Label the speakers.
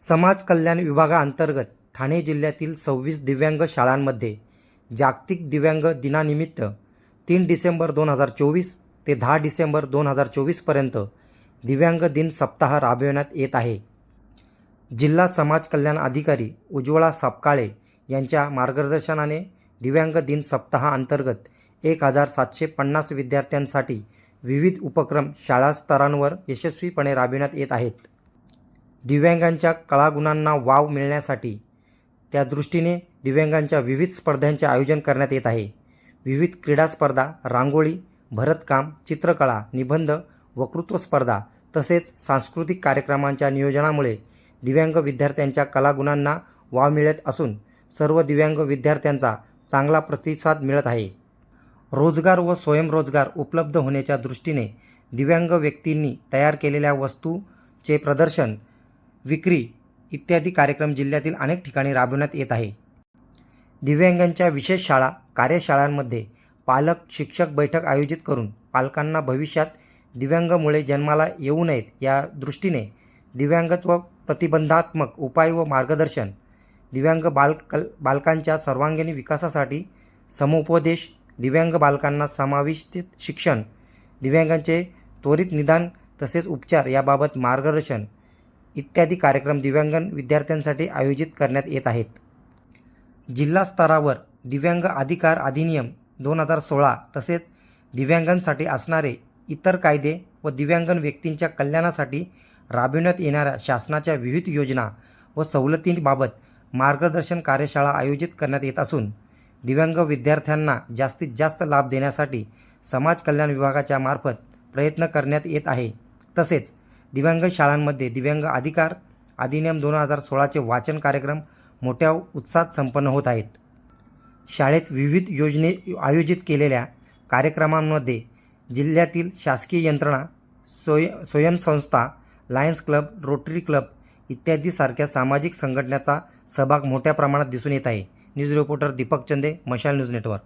Speaker 1: समाज कल्याण विभागाअंतर्गत ठाणे जिल्ह्यातील सव्वीस दिव्यांग शाळांमध्ये जागतिक दिव्यांग दिनानिमित्त तीन डिसेंबर दोन हजार चोवीस ते दहा डिसेंबर दोन हजार चोवीसपर्यंत दिव्यांग दिन सप्ताह राबविण्यात येत आहे. जिल्हा समाज कल्याण अधिकारी उज्ज्वला सापकाळे यांच्या मार्गदर्शनाने दिव्यांग दिन सप्ताहाअंतर्गत एक हजार सातशे पन्नास विद्यार्थ्यांसाठी विविध उपक्रम शाळा स्तरांवर यशस्वीपणे राबविण्यात येत आहेत. दिव्यांगांच्या कलागुणांना वाव मिळण्यासाठी त्या दृष्टीने दिव्यांगांच्या विविध स्पर्धांचे आयोजन करण्यात येत आहे. विविध क्रीडा स्पर्धा रांगोळी भरतकाम चित्रकला निबंध वक्तृत्व स्पर्धा तसेच सांस्कृतिक कार्यक्रमांच्या नियोजनामुळे दिव्यांग विद्यार्थ्यांच्या कलागुणांना वाव मिळत असून सर्व दिव्यांग विद्यार्थ्यांचा चांगला प्रतिसाद मिळत आहे. रोजगार व स्वयंरोजगार उपलब्ध होण्याच्या दृष्टीने दिव्यांग व्यक्तींनी तयार केलेल्या वस्तूचे प्रदर्शन विक्री इत्यादी कार्यक्रम जिल्ह्यातील अनेक ठिकाणी राबवण्यात येत आहे. दिव्यांगांच्या विशेष शाळा कार्यशाळांमध्ये पालक शिक्षक बैठक आयोजित करून पालकांना भविष्यात दिव्यांगामुळे जन्माला येऊ नयेत या दृष्टीने दिव्यांगत्व प्रतिबंधात्मक उपाय व मार्गदर्शन दिव्यांग बालकल बालकांच्या सर्वांगीण विकासासाठी समुपदेश दिव्यांग बालकांना समाविष्ट शिक्षण दिव्यांगांचे त्वरित निदान तसेच उपचार याबाबत मार्गदर्शन इत्यादी कार्यक्रम दिव्यांग विद्यार्थ्यांसाठी आयोजित करण्यात येत आहेत. जिल्हा स्तरावर दिव्यांग अधिकार अधिनियम दोन हजार सोळा तसेच दिव्यांगांसाठी असणारे इतर कायदे व दिव्यांगन व्यक्तींच्या कल्याणासाठी राबविण्यात येणाऱ्या शासनाच्या विविध योजना व सवलतींबाबत मार्गदर्शन कार्यशाळा आयोजित करण्यात येत असून दिव्यांग विद्यार्थ्यांना जास्तीत जास्त लाभ देण्यासाठी समाज कल्याण विभागाच्या मार्फत प्रयत्न करण्यात येत आहे. तसेच दिव्यांग शाळांमध्ये दिव्यांग अधिकार अधिनियम दोन हजार सोळाचे वाचन कार्यक्रम मोठ्या उत्साहात संपन्न होत आहेत. शाळेत विविध योजने आयोजित केलेल्या कार्यक्रमांमध्ये जिल्ह्यातील शासकीय यंत्रणा स्वय स्वयंसंस्था लायन्स क्लब रोटरी क्लब इत्यादी सारख्या सामाजिक संघटनेचा सहभाग मोठ्या प्रमाणात दिसून येत आहे. न्यूज रिपोर्टर दीपक चंदे मशाल न्यूज नेटवर्क.